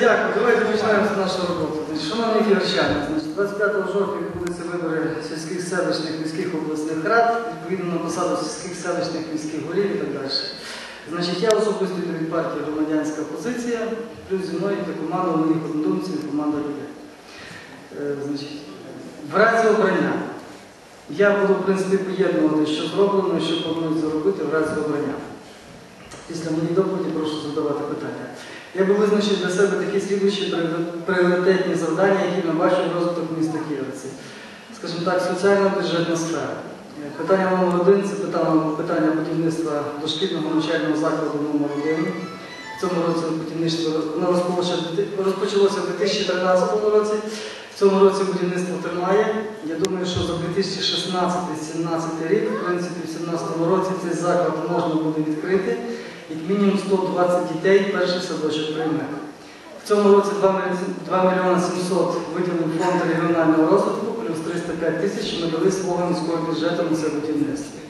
дякую. Давайте починаємо з роботу. Значить, Шановні ківерчани, значить, 25 жовтня відбудуться вибори сільських селищних міських обласних рад, відповідно на посаду сільських селищних міських голів і так далі. Значить, я особисто від партії громадянська позиція, плюс зі мною йде команда моїх однодумців команда людей. Е, в разі обрання я буду, в принципі, поєднувати, що зроблено що планують зробити в разі обрання. Після моєї доповіді прошу задавати питання. Я би визначив для себе такі слідуючі пріоритетні завдання, які ми бачимо розвиток міста Ківерці. Скажімо так, соціально-бюджетна сфера. Е, Питання номер один це питання, будівництва дошкільного навчального закладу номер 1 В цьому році будівництво розпочалося в 2013 році. В цьому році будівництво тримає. Я думаю, що за 2016-2017 рік, в принципі, в 2017 році цей заклад можна буде відкрити. Як мінімум 120 дітей перший садочок прийме. В цьому році 2 мільйони- 700 виділив фонд регіонального розвитку, плюс 305 тисяч ми дали свого міського бюджету на це будівництво.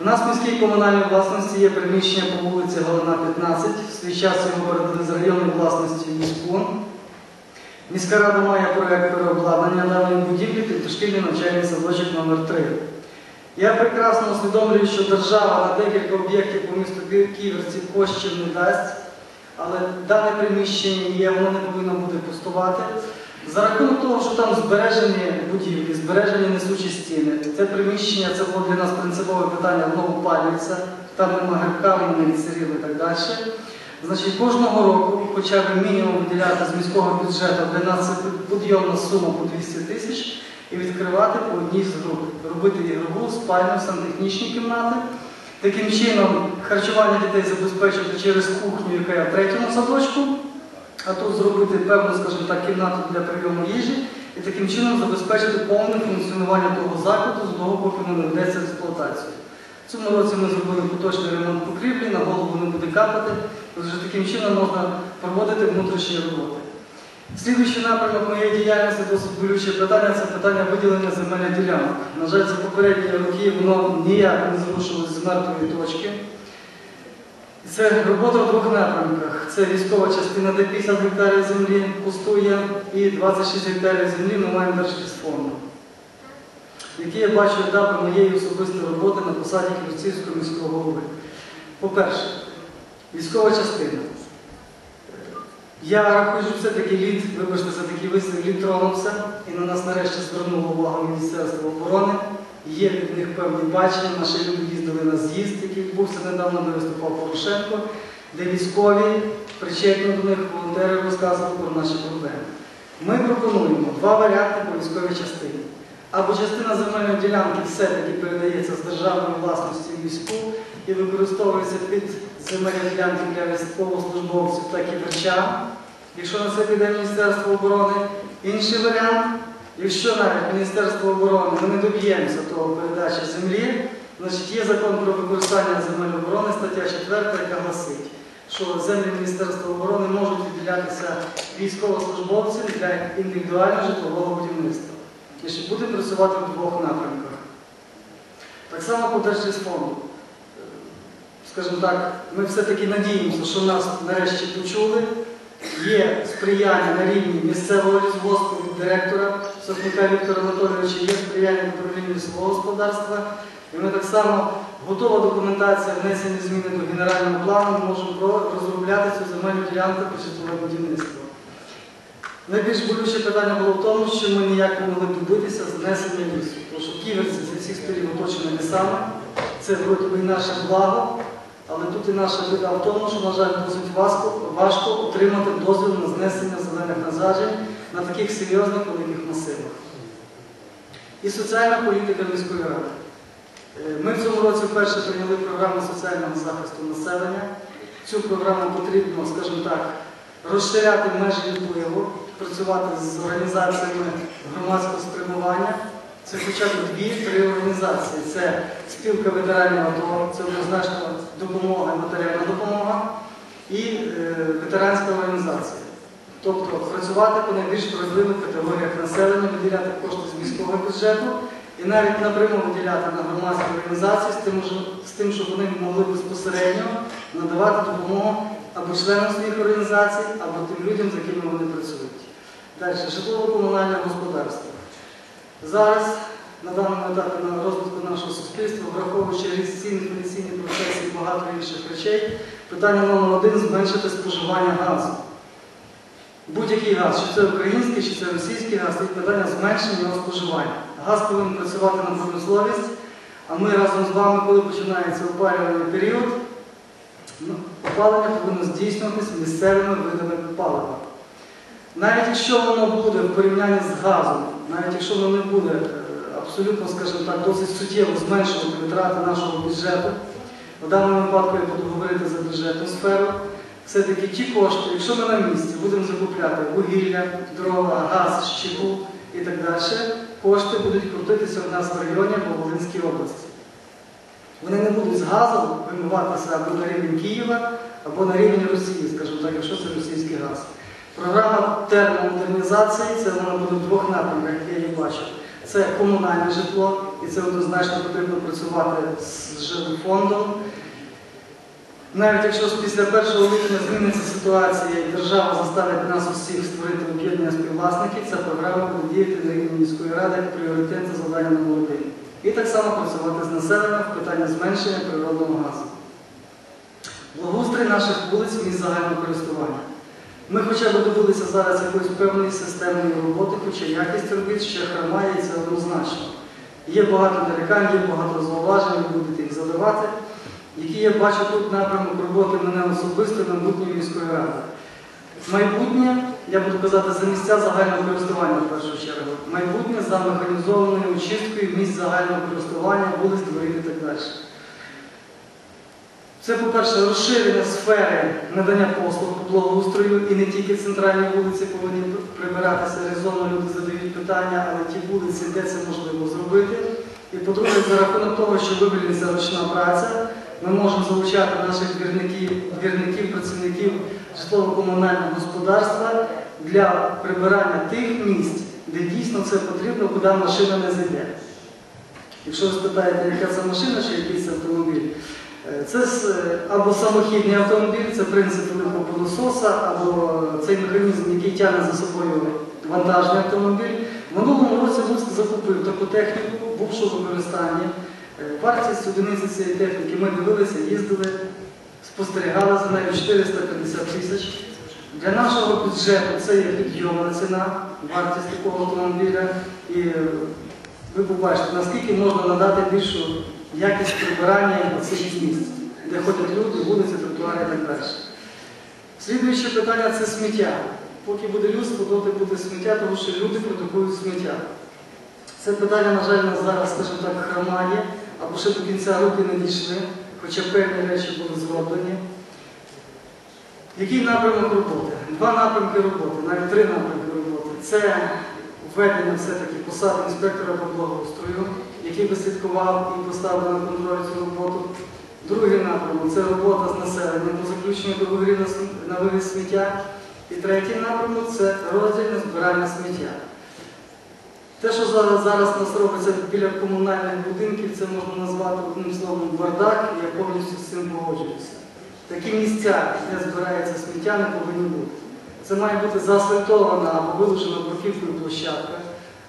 У нас в міській комунальній власності є приміщення по вулиці Галина 15. В свій час його передали з районної власності в міську. Міська рада має проєкт переобладнання даної будівлі дошкільний навчальний садочок номер 3 Я прекрасно усвідомлюю, що держава на декілька об'єктів по місту Ківерці коштів не дасть, але дане приміщення є, воно не повинно буде пустувати. За рахунок того, що там збережені будівлі, збережені несучі стіни, це приміщення це було для нас принципове питання, воно опалюється, там нема грибка, воно не і так далі. Значить, кожного року хоча б мінімум виділяти з міського бюджету для нас це підйомна сума по 200 тисяч і відкривати по одній з груп, робити ігрову, спальню, сантехнічні кімнати. Таким чином харчування дітей забезпечити через кухню, яка є в третьому садочку, а тут зробити певну, скажімо так, кімнату для прийому їжі і таким чином забезпечити повне функціонування того закладу з того, поки воно не ведеться в експлуатацію. В цьому році ми зробили поточний ремонт покрівлі, на голову не буде капати, вже таким чином можна проводити внутрішні роботи. Слідуючий напрямок моєї діяльності досить болюче питання це питання виділення земельних ділянок. На жаль, за попередні роки воно ніяк не зрушилось з мертвої точки. Це робота в двох напрямках. Це військова частина, де 50 гектарів землі пустує, і 26 гектарів землі ми маємо держлісфонду. Які я бачу етапи моєї особистої роботи на посаді Ківерцівського міського голови. По-перше, військова частина. Я рахую, що все-таки лід, вибачте за такий вислів, лід тронувся і на нас нарешті звернуло увагу Міністерство оборони. Є від них певні бачення. Наші люди їздили на з'їзд, який відбувся недавно, де виступав Порошенко, де військові причетні до них волонтери розказували про наші проблеми. Ми пропонуємо два варіанти по військовій частині. Або частина земельної ділянки все-таки передається з державної власності в міську і використовується під земельні ділянки для військовослужбовців та ківерчан, якщо на це піде Міністерство оборони. Інший варіант, якщо навіть Міністерство оборони ми не доб'ємося того передачі землі, значить є закон про використання земель оборони, стаття 4, яка гласить, що землі Міністерства оборони можуть відділятися військовослужбовцям для індивідуального житлового будівництва. І що буде працювати в двох напрямках. Так само по Держлісфонду. Скажімо так, ми все-таки надіємося, що нас нарешті почули. Є сприяння на рівні місцевого лісгоспу від директора Сохника Віктора Анатолійовича, є сприяння в управлінні лісового господарства. І ми так само готова документація, внесені зміни до генерального плану, ми можемо розробляти цю земельну ділянку під житлове будівництво. Найбільш болюче питання було в тому, що ми ніяк не могли добитися знесення лісу. Тому що ківерці зі всіх сторін оточені лісами, це вроді би наше благо, але тут і наша біда в тому, що, на жаль, досить важко, важко отримати дозвіл на знесення зелених насаджень на таких серйозних великих масивах. І соціальна політика міської ради. Е, Ми в цьому році вперше прийняли програму соціального захисту населення. Цю програму потрібно, скажімо так, розширяти межі впливу, працювати з організаціями громадського спрямування. Це хоча дві-три організації. Це спілка ветеранів АТО, це однозначно допомога, і матеріальна допомога і е, ветеранська організація. Тобто працювати по найбільш вразливих категоріях населення, виділяти кошти з міського бюджету і навіть напряму виділяти на громадські організації з тим, з тим, щоб вони могли безпосередньо надавати допомогу або членам своїх організацій, або тим людям, з якими вони працюють. Далі, житлово-комунальне господарство. Зараз, на даному етапі на розвитку нашого суспільства, враховуючи реєстраційні поліційні процеси і багато інших речей, питання номер один зменшити споживання газу. Будь-який газ, чи це український, чи це російський газ, це питання зменшення його споживання. Газ повинен працювати на промисловість, а ми разом з вами, коли починається опалювальний період, ну, опалення повинно здійснюватися місцевими видами палива. Навіть якщо воно буде в порівнянні з газом, навіть якщо воно не буде е, абсолютно, скажімо так, досить суттєво зменшувати витрати нашого бюджету, в даному випадку я буду говорити за бюджетну сферу, все-таки ті кошти, якщо ми на місці будемо закупляти вугілля, дрова, газ, щепу і так далі, кошти будуть крутитися в нас в районі Волинській області. Вони не будуть з газом вимиватися або на рівень Києва, або на рівень Росії, скажімо так, якщо це російський газ. Програма термомодернізації, це вона буде в двох напрямках, як я її бачу. Це комунальне житло, і це однозначно потрібно працювати з жилфондом. Навіть якщо після 1 липня зміниться ситуація і держава заставить нас усіх створити об'єднання співвласників, ця програма буде діяти на рівні міської ради як пріоритетне завдання номер один. І так само працювати з населенням в питанні зменшення природного газу. Благоустрій наших вулиць місць загального користування. Ми хоча б добилися зараз якоїсь певної системної роботи, хоча якість робіт ще хромає і це однозначно. Є багато нарікань, є багато зауважень, ви будете їх задавати, які я бачу тут напрямок роботи мене особисто на майбутньої міської ради. Майбутнє, я буду казати, за місця загального користування в першу чергу. Майбутнє за механізованою очисткою місць загального користування, вулиць, дворів і так далі. Це, по-перше, розширення сфери надання послуг по благоустрою і не тільки центральні вулиці повинні прибиратися, резонно люди задають питання, але ті вулиці, де це можливо зробити. І по-друге, за рахунок того, що вивільниться ручна праця, ми можемо залучати наших двірників, двірників працівників житлово-комунального господарства для прибирання тих місць, де дійсно це потрібно, куди машина не зайде. Якщо ви спитаєте, яка це машина чи якийсь автомобіль, це або самохідний автомобіль, це принцип великого пилососа, або цей механізм, який тягне за собою вантажний автомобіль. Минулому році Луцьк закупив таку техніку, бувшу в використанні. Е, Вартість одиниці цієї техніки ми дивилися, їздили, спостерігали за нею 450 тисяч. Для нашого бюджету це є підйомна ціна, вартість такого автомобіля. І е, ви побачите, наскільки можна надати більшу якість прибирання цих місць, де ходять люди, вулиці, тротуари і так далі. Слідуюче питання це сміття. Поки буде людство, доти буде сміття, тому що люди продукують сміття. Це питання, на жаль, нас зараз, скажімо так, хромає, або ще до кінця року не дійшли, хоча певні речі були зроблені. Який напрямок роботи? Два напрямки роботи, навіть три напрямки роботи. Це введення все-таки посади інспектора по благоустрою, який би слідкував і поставив на контроль цю роботу. Другий напрямок це робота з населенням по заключенню договорів на вивіз сміття. І третій напрямок це роздільне збирання сміття. Те, що зараз, зараз нас робиться біля комунальних будинків, це можна назвати одним словом бардак, і я повністю з цим погоджуюся. Такі місця, де збирається сміття, не повинні бути. Це має бути заасфальтована або вилучена бруківкою площадка,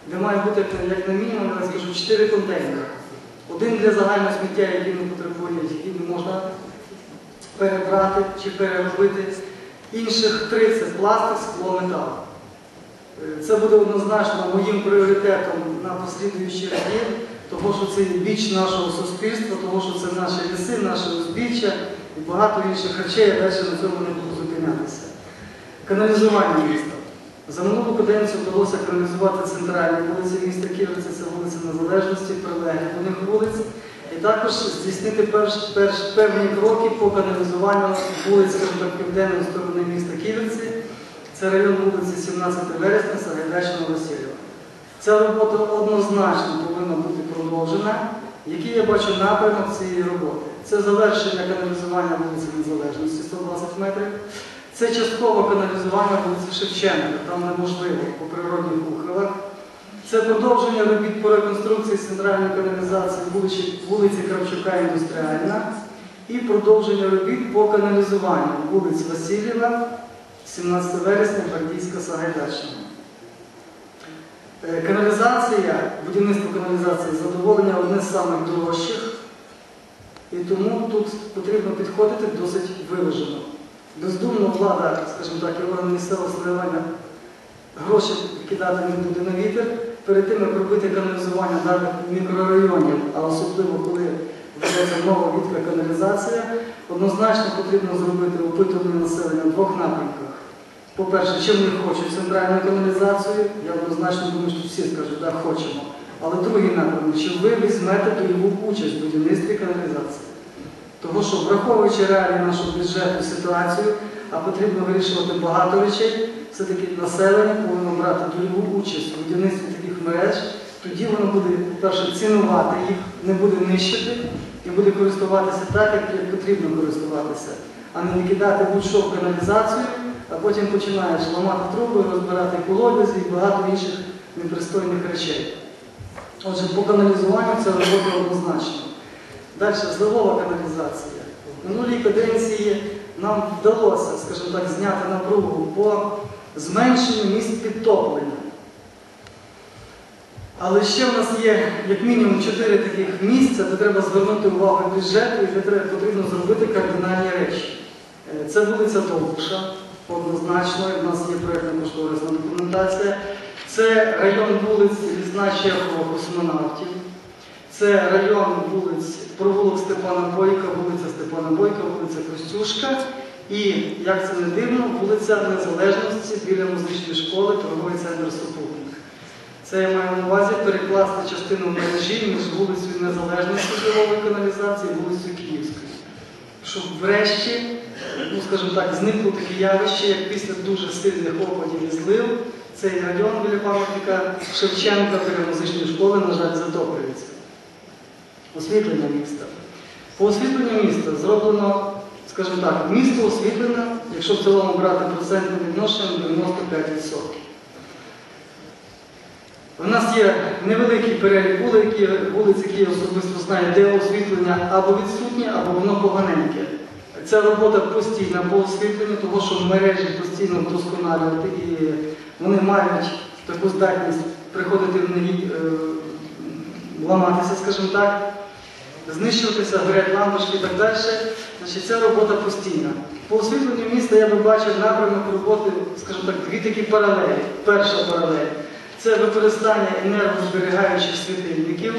де має бути, як- на мінімум, я скажу, 4 контейнери. Один для загального сміття, який не потребує, який не можна перебрати чи переробити. Інших три це пластик, скло, метал. Е, Це буде однозначно моїм пріоритетом на послідуючі роки, тому що це біч нашого суспільства, тому що це наші ліси, наше узбіччя і багато інших речей, я далі на цьому не буду зупинятися. Каналізування міста. За минулу каденцію вдалося каналізувати центральні вулиці міста Ківерці, це вулиця Незалежності, них вулиць, і також здійснити перш, перш, певні кроки по каналізуванню вулиць, скажімо так, південної сторони міста Ківерці. Це район вулиці 17 вересня, Сагайдачного Васильєва. Ця робота однозначно повинна бути продовжена. Який я бачу напрямок цієї роботи? Це завершення каналізування вулиці Незалежності 120 метрів. Це часткове каналізування вулиці Шевченка, там неможливо по природних ухилах. Це продовження робіт по реконструкції центральної каналізації вулиці, вулиці Кравчука індустріальна. і продовження робіт по каналізуванню вулиць Васильєва, 17 вересня, Бардійська, Сагайдачна. Е, Каналізація, будівництво каналізації задоволення одне з самих дорожчих, і тому тут потрібно підходити досить виважено. Бездумно влада, скажімо так, і органи місцевого самоврядування гроші кидати не буде на вітер. Перед тим, як робити каналізування даних мікрорайонів, а особливо коли введеться нова відка каналізація, однозначно потрібно зробити опитування населення в двох напрямках. По-перше, чи вони хочуть центральну каналізацію, я однозначно думаю, що всі скажуть, так, хочемо. Але другий напрямок, чи ви візьмете дойову участь в будівництві каналізації. Тому що, враховуючи реалії нашу бюджетну ситуацію, а потрібно вирішувати багато речей, все-таки населення повинно брати дойову участь у будівництві таких мереж, тоді воно буде, по-перше, цінувати їх, не буде нищити і буде користуватися так, як потрібно користуватися, а не кидати будь-що в каналізацію, а потім починаєш ламати труби, розбирати колодязі і багато інших непристойних речей. Отже, по каналізуванню це робота однозначно. Далі зливова каналізація. В минулій каденції нам вдалося, скажімо так, зняти напругу по зменшенню місць підтоплення. Але ще в нас є як мінімум чотири таких місця, де треба звернути увагу бюджету і де потрібно зробити кардинальні речі. Е, Це вулиця Довбуша, однозначно, і в нас є проєктна кошторисна документація. Це район вулиць Лісна Чехова, космонавтів. Це район вулиць провулок Степана Бойка, вулиця Степана Бойка, вулиця Костюшка. І, як це не дивно, вулиця Незалежності біля музичної школи, торговий центр Супутник. Це я маю на увазі перекласти частину мережі між вулицею Незалежності ділової каналізації і вулицею Київською. Щоб врешті, ну скажімо так, зникло таке явище, як після дуже сильних опадів і злив, цей район біля пам'ятника Шевченка біля музичної школи, на жаль, затоплюється. Освітлення міста. По освітленню міста зроблено, скажімо так, місто освітлене, якщо в цілому брати процентне відношення, 95%. У нас є невеликий перелік вулиць, які, я особисто знаю, де освітлення або відсутнє, або воно поганеньке. Ця робота постійна по освітленню, тому що мережі постійно вдосконалювати і вони мають таку здатність приходити в неї, ламатися, скажімо так, знищуватися, горять лампочки і так далі. Значить, ця робота постійна. По освітленню міста я би бачив напрямок роботи, скажімо так, дві такі паралелі. Перша паралель це використання енергозберігаючих світильників.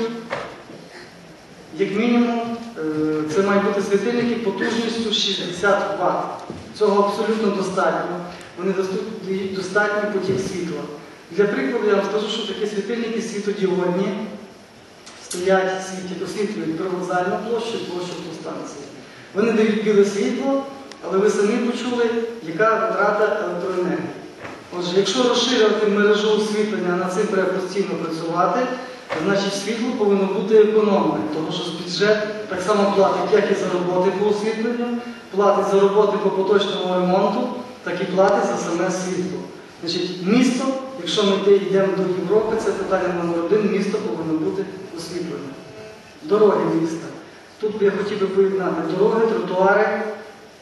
Як мінімум, е, це мають бути світильники потужністю 60 Вт. Цього абсолютно достатньо. Вони доступ- достатній потік світла. Для прикладу я вам скажу, що такі світильники світодіодні стоять, світять, освітлюють привокзальну площу, площу автостанції. Вони дають біле світло, але ви самі почули, яка витрата електроенергії. Отже, якщо розширювати мережу освітлення, а над цим треба постійно працювати, значить світло повинно бути економне, тому що бюджет так само платить як і за роботи по освітленню, платить за роботи по поточному ремонту, так і платить за саме світло. Значить, місто, якщо ми йдемо до Європи, це питання номер один, місто повинно. Дороги міста. Тут я хотів би поєднати дороги, тротуари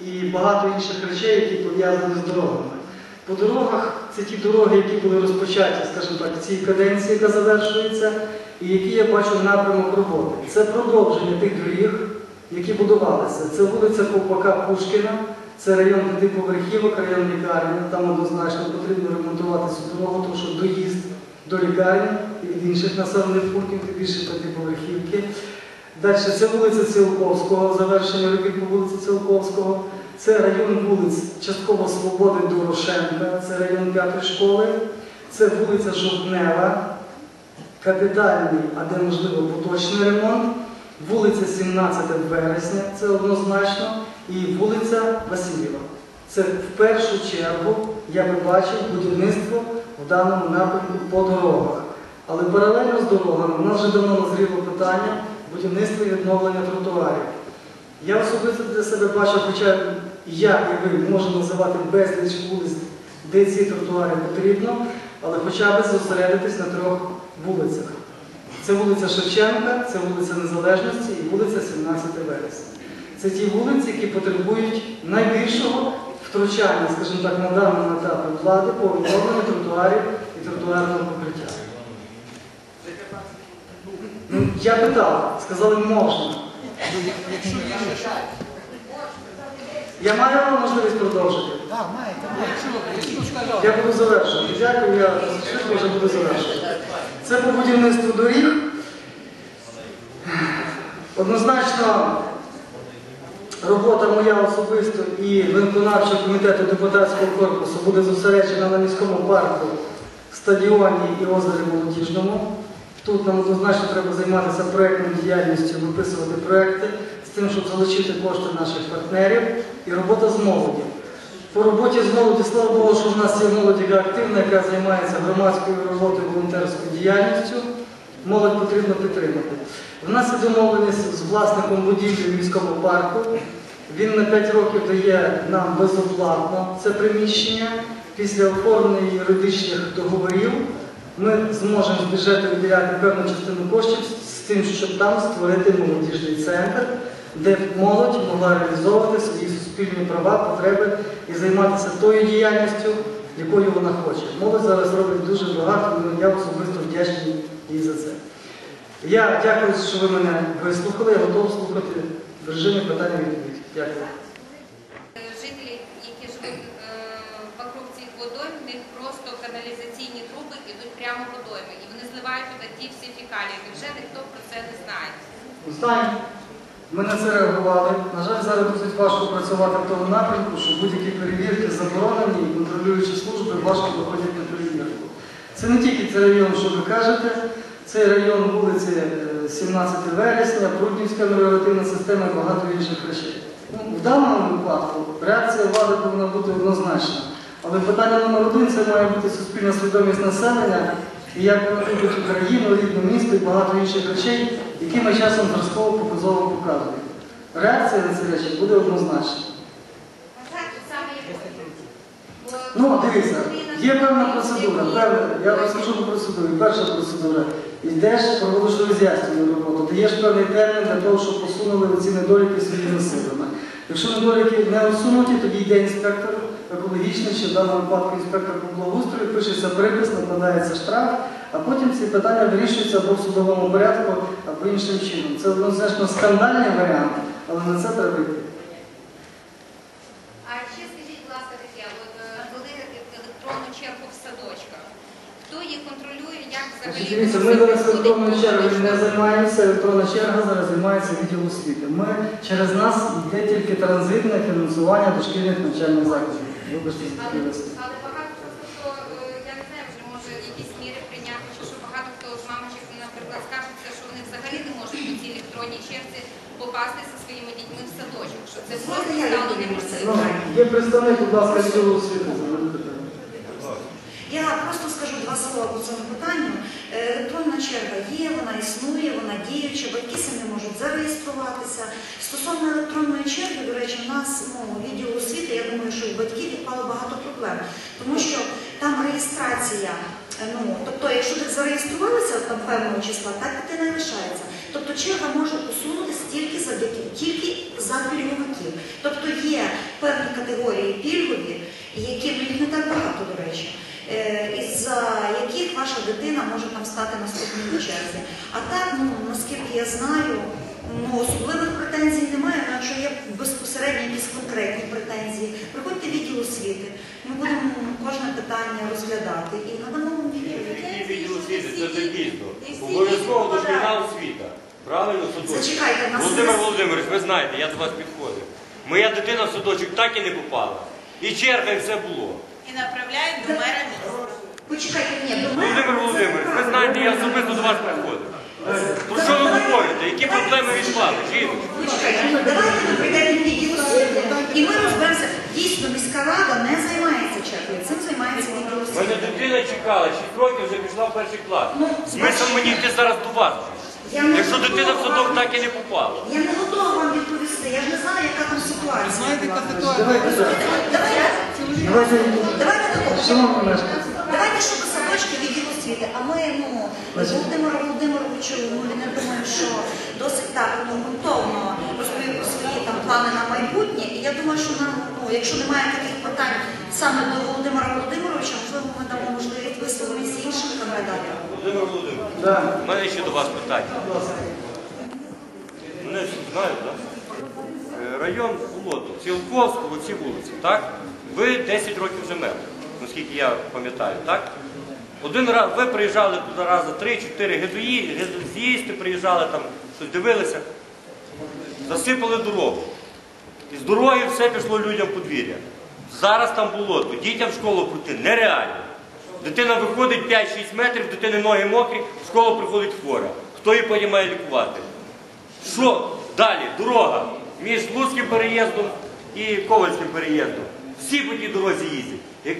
і багато інших речей, які пов'язані з дорогами. По дорогах це ті дороги, які були розпочаті, скажімо так, в цій каденції, яка завершується, і які я бачу напрямок роботи. Це продовження тих доріг, які будувалися. Це вулиця Ковпака Пушкіна, це район п'ятиповерхівок, район лікарні. Там однозначно потрібно ремонтувати цю дорогу, тому що доїзд до лікарні інших населених пунктів, тим більше п'ятиповерхівки. Далі це вулиця Цілковського, завершення робіт по вулиці Цілковського. Це район вулиць частково Свободи Дорошенка, це район п'ятої школи. Це вулиця Жовтнева, капітальний, а де можливо поточний ремонт. Вулиця 17 вересня, це однозначно, і вулиця Васильєва. Це в першу чергу я би бачив будівництво в даному напрямку по дорогах. Але паралельно з дорогами в нас вже давно назріло питання будівництва і відновлення тротуарів. Я особисто для себе бачу, хоча я і ви можемо називати безліч вулиць, де ці тротуари потрібно, але хоча б зосередитись на трьох вулицях. Це вулиця Шевченка, це вулиця Незалежності і вулиця 17 вересня. Це ті вулиці, які потребують найбільшого втручання, скажімо так, на даному етапі влади по відновленню тротуарів і тротуарного покриття. Ну, я питав, сказали можна. Я маю можливість продовжити. Я буду завершувати. Дякую, я швидко вже буду завершувати. Це по будівництву доріг. Однозначно, робота моя особисто і виконавчого комітету депутатського корпусу буде зосереджена на міському парку, стадіоні і озері Молодіжному. Тут нам однозначно треба займатися проєктною діяльністю, виписувати проекти з тим, щоб залучити кошти наших партнерів і робота з молоді. По роботі з молоді, слава Богу, що в нас є молодь, яка активна, яка займається громадською роботою, волонтерською діяльністю. Молодь потрібно підтримати. У нас є домовленість з власником будівлі в міському парку. Він на 5 років дає нам безоплатно це приміщення. Після оформлення юридичних договорів ми зможемо з бюджету виділяти певну частину коштів з тим, щоб там створити молодіжний центр, де молодь могла реалізовувати свої суспільні права, потреби і займатися тою діяльністю, якою вона хоче. Молодь зараз робить дуже багато, і я особисто вдячний їй за це. Я дякую, що ви мене вислухали, я готовий слухати в режимі питання відповідь. Дякую. Жителі, які живуть е, вокруг цих водойм, в просто каналізаційні труби прямо водойми. І вони зливають туди ті всі фекалії. Невже ніхто про це не знає? Знаю, ми на це реагували. На жаль, зараз досить важко працювати в тому напрямку, що будь-які перевірки заборонені і контролюючі служби важко виходять на перевірку. Це не тільки цей район, що ви кажете, це район вулиці е, 17 вересня, Пруднівська меліоративна система і багато інших речей. Ну, в даному випадку реакція влади повинна бути однозначна. Але питання номер один це має бути суспільна свідомість населення і як вони любить Україну, рідне місто і багато інших речей, які ми часом зразково показово показуємо. Реакція на ці речі буде однозначна. Ну, дивіться, є певна процедура, певна, я розкажу про процедуру. Перша процедура. Йдеш, проводиш роз'яснювальну роботу, даєш певний термін для того, щоб посунули оці недоліки своїми силами. Якщо недоліки не усунуті, тоді йде інспектор екологічний, чи в даному випадку інспектор благоустрою, пишеться припис, накладається штраф, а потім ці питання вирішуються або в судовому порядку, або іншим чином. Це однозначно скандальний варіант, але на це треба йти. А ще скажіть, будь ласка, таке, от е, ввели електронну чергу в садочках. Хто її контролює, як Значить, взагалі дивіться, ми зараз електронною чергою не займаємося, електронна черга зараз займається відділ освіти. Ми через нас йде тільки транзитне фінансування дошкільних навчальних закладів. Вибачте, за Але, багато хто, е, я не знаю, вже може якісь міри прийняти, чи що багато хто з мамочок, наприклад, скажеться, що вони взагалі не можуть по цій електронній черзі попасти зі своїми дітьми в садочок, що це просто стало Ну, неможливо. є представник, будь ласка, відділу освіти. Я просто скажу два слова по цьому питанню. Електронна черга є, вона існує, вона діюча, батьки самі можуть зареєструватися. Стосовно електронної черги, до речі, у нас ну, відділ освіти, я думаю, що у батьків відпало багато проблем, тому що там реєстрація. е, Ну, тобто, якщо ти зареєструвалися там певного числа, так і лишається. Тобто черга може посунутися тільки завдяки тільки за пільговиків. Тобто є певні категорії пільгові, які ну, їх не так багато, до речі, е, із-за яких ваша дитина може там стати наступною черзі. А так, ну наскільки я знаю, ну особливих претензій немає, але якщо є безпосередньо якісь конкретні претензії, приходьте в відділ освіти. Ми будемо кожне питання розглядати і надамо відділ освіти? Це це. Обов'язково дошкільна освіта. Правильно, садочок? Зачекайте, нас Володимир Володимирович, ви знаєте, я до вас підходив. Моя дитина в садочок так і не попала. І черга, і все було. і направляють до мера міста. Почекайте, ні, до мене. Володимир Володимирович, ви знаєте, я особисто до вас приходив. Про що ви говорите? Які проблеми відпали? Жіночка? Почекайте, ну, давайте ми прийдемо в відділ освіти і ми розберемося. Дійсно, міська рада не займається чергою, цим займається відділ мене дитина чекала, 6 років вже пішла в перший клас. Ну, Смисл мені йти зараз до вас. Я Якщо дитина в садок так і не попала. Я не готова вам відповісти, я ж не знаю, яка там ситуація. Знаєте, яка ситуація? Давайте так. Давайте, такого. Давайте щодо садочки відділ освіти. А ми, ну, Володимиру Володимировичу, ну, не думаю, що досить так ну, ґрунтовно розповів про свої там плани на майбутнє. І я думаю, що нам, ну, якщо немає таких питань саме до Володимира Володимировича, можливо, ми дамо можливість висловитися іншим кандидатам. Володимир Володимирович, Да. у мене ще до вас питання. Мене всі знають, так? Е, Район Болото, Цілковську, оці вулиці, так? Ви 10 років вже мер, наскільки я пам'ятаю, так? Один раз ви приїжджали туди рази 3-4 гедуї, гедозіїсти приїжджали там, щось дивилися, засипали дорогу. І з дороги все пішло людям подвір'я. Зараз там болото, дітям в школу пройти нереально. Дитина виходить 5-6 метрів, дитини ноги мокрі, в школу приходить хвора. Хто її потім має лікувати? Що далі? Дорога між Луцьким переїздом і Ковальським переїздом. Всі по тій дорозі їздять.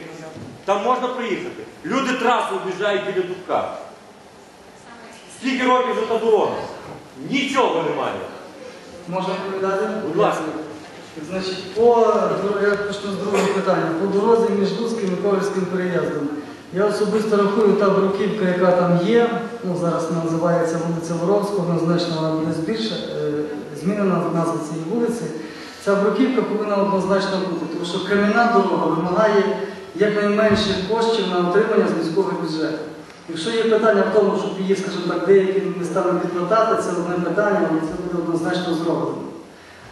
Там можна проїхати. Люди трасу об'їжджають біля дубка. Скільки років вже та дорога? Нічого немає. Можна відповідати? Будь ласка. Значить, по, я почну з другого питання. По дорозі між Луцьким і Ковальським переїздом. Я особисто рахую та бруківка, яка там є, ну зараз вона називається вулиця Воровського, однозначно вона буде збільше, е, змінена назва цієї вулиці. Ця бруківка повинна однозначно бути, тому що кам'яна дорога вимагає якнайменших коштів на отримання з міського бюджету. Якщо є питання в тому, щоб її, скажімо так, деякими містами підлатати, це одне питання, але це буде однозначно зроблено.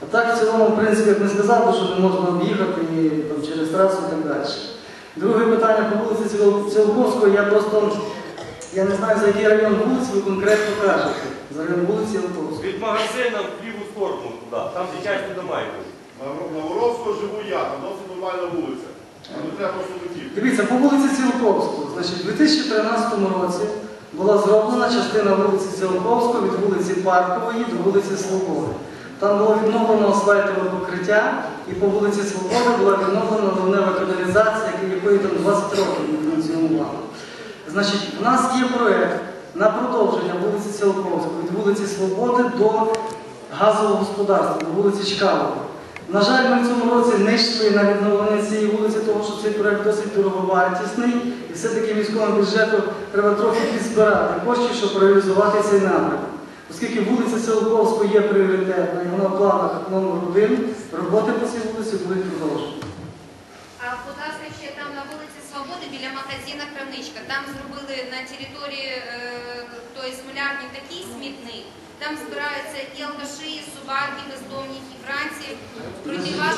А так, в цілому, в принципі, як не сказав, що не можна об'їхати і, там, через трасу і так далі. Друге питання по вулиці Цілковського, я просто я не знаю, за який район вулиці ви конкретно кажете. За район вулиці Цілковського. Від магазина в ліву сторону туди. Там дитячі дома йдуть. На Воровського живу я, там досить нормальна вулиця. Треба просто. Дивіться, по вулиці Цілковського, значить, у 2013 році була зроблена частина вулиці Цілковського від вулиці Паркової до вулиці Свободи. Там було відновлено асфальтове покриття, і по вулиці Свободи була відновлена ливнева каналізація, якої там 20 років не функціонувала. Значить, у нас є проєкт на продовження вулиці Цілковського від вулиці Свободи до газового господарства, до вулиці Чкалова. На жаль, ми в цьому році не йшли на відновлення цієї вулиці, тому що цей проєкт досить дороговартісний, і все-таки міському бюджету треба трохи підзбирати коштів, щоб реалізувати цей напрямок. Оскільки вулиця Селковського є пріоритетна, і вона в планах номер один, роботи по цій вулиці будуть продовжені. А будь ласка, ще там на вулиці Свободи біля магазина Крамничка. Там зробили на території е, тої смолярні такий смітник. Там збираються і алкаші, і собаки, бездомні, і вранці проти вас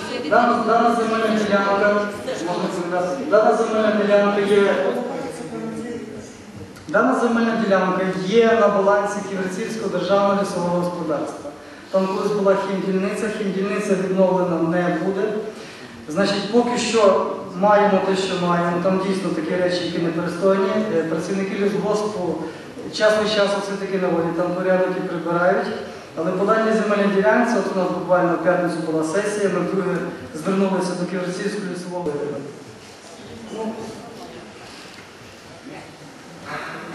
дана земельна ділянка є. Дана земельна ділянка є на балансі Ківерцівського державного лісового господарства. Там колись була хімдільниця, хімдільниця відновлена не буде. Значить, поки що маємо те, що маємо. Там дійсно такі речі, які не перестойні. Е, Працівники лісгоспу час від часу все-таки наводять там порядок і прибирають. Але по даній земельній ділянці, от у нас буквально в п'ятницю була сесія, ми вдруге звернулися до Ківерцівського лісового. Ну,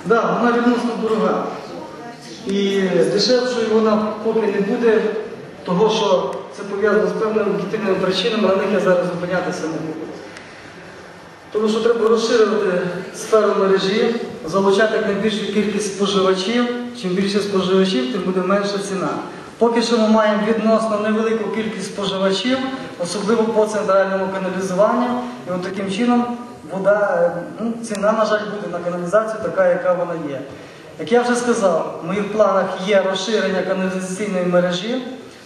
Да, вона відносно дорога. І дешевшою вона поки не буде, того що це пов'язано з певними об'єктивними причинами, на них я зараз зупинятися не буду. Тому що треба розширювати сферу мережі, залучати якнайбільшу кількість споживачів. Чим більше споживачів, тим буде менша ціна. Поки що ми маємо відносно невелику кількість споживачів, особливо по центральному каналізуванню. І от таким чином вода, е, ну, ціна, на жаль, буде на каналізацію така, яка вона є. Як я вже сказав, в моїх планах є розширення каналізаційної мережі.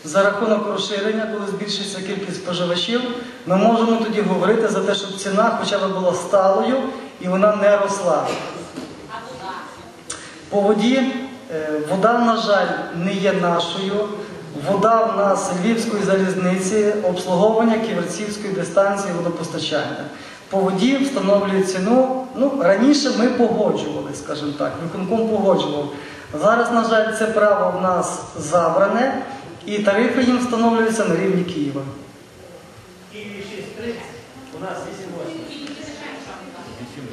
За рахунок розширення, коли збільшиться кількість споживачів, ми можемо тоді говорити за те, щоб ціна хоча б була сталою і вона не росла. По воді, е, вода, на жаль, не є нашою. Вода в нас Львівської залізниці, обслуговування Ківерцівської дистанції водопостачання. По воді встановлює ціну. Ну, раніше ми погоджували, скажімо так, виконком погоджував. Зараз, на жаль, це право в нас забране, і тарифи їм встановлюються на рівні Києва.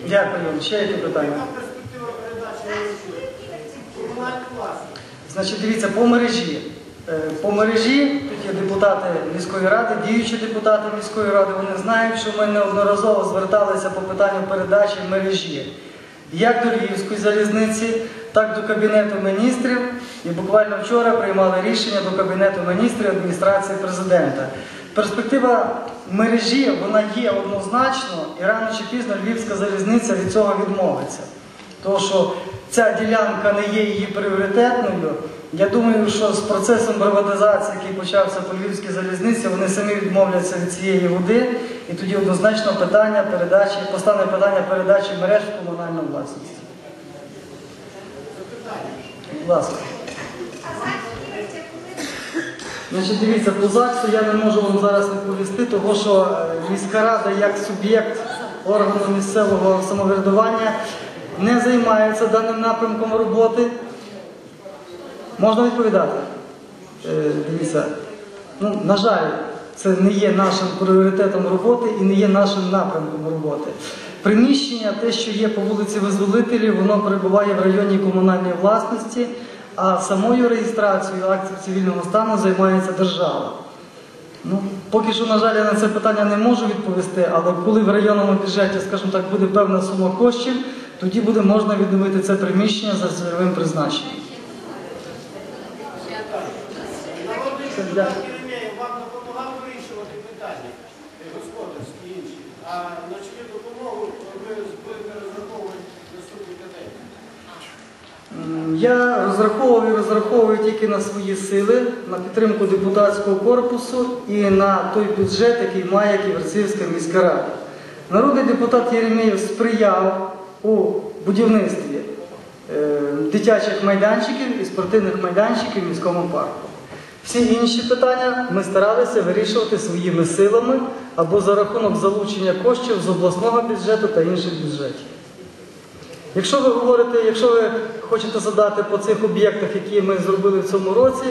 Дякую вам. Ще які питання? Значить, дивіться, по мережі. Е, По мережі, є депутати міської ради, діючі депутати міської ради, вони знають, що ми неодноразово зверталися по питанню передачі мережі. як до Львівської залізниці, так до Кабінету міністрів. І буквально вчора приймали рішення до Кабінету міністрів адміністрації президента. Перспектива мережі вона є однозначно, і рано чи пізно Львівська залізниця від цього відмовиться. Тому що ця ділянка не є її пріоритетною. Я думаю, що з процесом приватизації, який почався по Львівській залізниці, вони самі відмовляться від цієї води, і тоді однозначно питання передачі, постане питання передачі мереж в комунальну власність. Будь ласка. Значить, дивіться, по ЗАГСу я не можу вам зараз відповісти, тому що е, міська рада як суб'єкт органу місцевого самоврядування не займається даним напрямком роботи. Можна відповідати? Е, ну, на жаль, це не є нашим пріоритетом роботи і не є нашим напрямком роботи. Приміщення, те, що є по вулиці Визволителів, воно перебуває в районі комунальної власності, а самою реєстрацією актів цивільного стану займається держава. Ну, поки що, на жаль, я на це питання не можу відповісти, але коли в районному бюджеті, скажімо так, буде певна сума коштів, тоді буде можна відновити це приміщення за цільовим призначенням. Народний Це депутат для- Єремєєв вам допомагав вирішувати питання господарські інші, а на чию допомогу ви будете розраховувати наступні каденції? Я розраховував і розраховую тільки на свої сили, на підтримку депутатського корпусу і на той бюджет, який має Ківерцівська міська рада. Народний депутат Єремєєв сприяв у будівництві е, дитячих майданчиків і спортивних майданчиків в міському парку. Всі інші питання ми старалися вирішувати своїми силами або за рахунок залучення коштів з обласного бюджету та інших бюджетів. Якщо ви говорите, якщо ви хочете задати по цих об'єктах, які ми зробили в цьому році,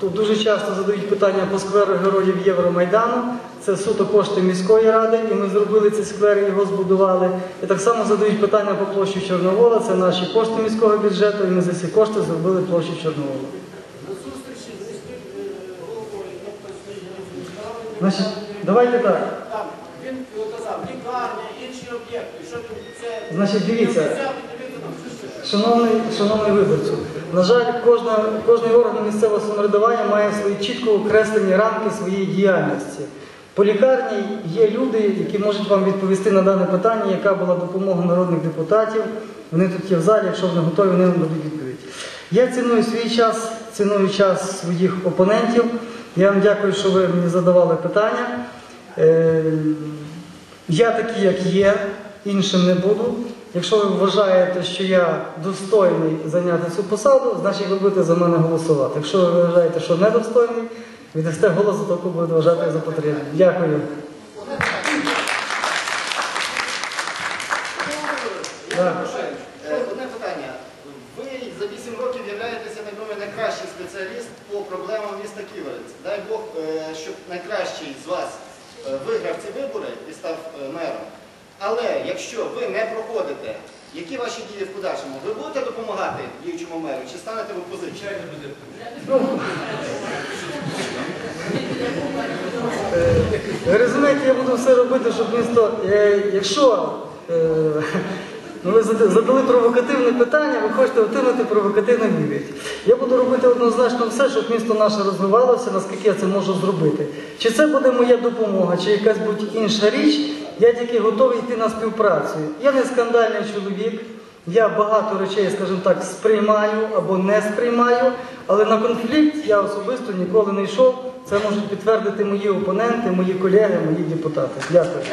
то дуже часто задають питання по скверу героїв Євромайдану. Це суто кошти міської ради, і ми зробили ці сквери, його збудували. І так само задають питання по площі Чорновола, це наші кошти міського бюджету, і ми за ці кошти зробили площу Чорновола. На зустрічі з міським е, головою, тобто з міським Значить, давайте так. там він казав, лікарня, інші об'єкти, що це Значить, дивіться. Шановний, шановний виборцю, на жаль, кожна, кожний орган місцевого самоврядування має свої чітко окреслені рамки своєї діяльності. По лікарні є люди, які можуть вам відповісти на дане питання, яка була допомога народних депутатів. Вони тут є в залі, якщо вони готові, вони вам дадуть відповідь. Я ціную свій час, ціную час своїх опонентів. Я вам дякую, що ви мені задавали питання. Е, Я такий, як є, іншим не буду. Якщо ви вважаєте, що я достойний зайняти цю посаду, значить ви будете за мене голосувати. Якщо ви вважаєте, що недостойний, віддасте голос за того, кого буде вважати за потрібне. Дякую. Да. Е, Одне питання. Ви за 8 років являєтеся, я так думаю, найкращий спеціаліст по проблемам міста Дай Бог, е, щоб найкращий з вас е, виграв ці вибори і став е, мером. Але якщо ви не проходите, які ваші дії в подальшому? Ви будете допомагати діючому меру чи станете в опозицію? Ви розумієте, я буду все робити, щоб місто. Якщо ну, ви задали провокативне питання, ви хочете отримати провокативну відповідь. Я буду робити однозначно все, щоб місто наше розвивалося, наскільки я це можу зробити. Чи це буде моя допомога, чи якась будь-інша річ, я тільки готовий йти на співпрацю. Я не скандальний чоловік. Я багато речей, скажімо так, сприймаю або не сприймаю, але на конфлікт я особисто ніколи не йшов. Це можуть підтвердити мої опоненти, мої колеги, мої депутати. Дякую.